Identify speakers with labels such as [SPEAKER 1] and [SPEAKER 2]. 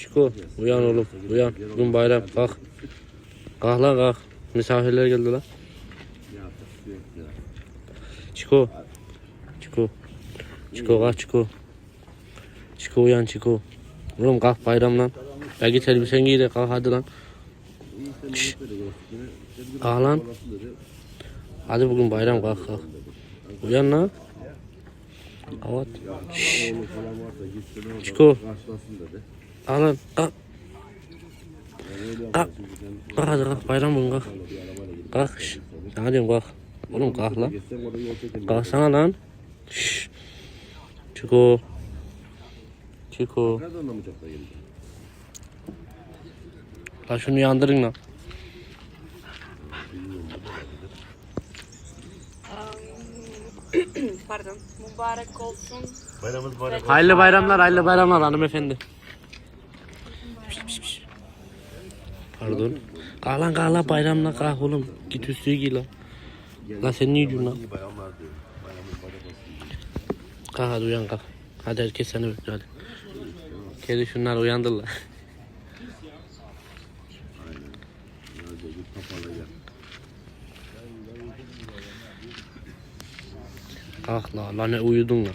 [SPEAKER 1] Çiko uyan oğlum uyan. Bugün bayram kalk. Kalk lan kalk. Misafirler geldi lan. Çiko. Çiko. Çiko kalk Çiko. Çiko uyan Çiko. Oğlum kalk bayram lan. Ya git elbisen giy de kalk hadi lan. Şşş. Kalk lan. Hadi bugün bayram kalk kalk. Uyan lan. Evet. Şşş. Çiko. Lan kalk. Kalk. Kalk hadi kalk bayram bugün kalk. Kalk. Sana diyorum kalk. Oğlum kalk lan. Kalksana lan. Şşş. Çiko. Çiko.
[SPEAKER 2] Nereden anlamayacak da gelecek?
[SPEAKER 1] La şunu yandırın lan.
[SPEAKER 3] Pardon. Mübarek olsun.
[SPEAKER 2] Bayramımız bayram.
[SPEAKER 1] Hayırlı bayramlar, hayırlı bayramlar hanımefendi. Pardon. Kalk lan kalk lan bayramla kalk oğlum. Git üstüyü giy lan. Lan sen niye giyiyorsun lan? Kalk hadi uyan kalk. Hadi herkes seni bekliyor hadi. Kedi şunlar uyandır lan. Kalk la, la ne uyudun lan.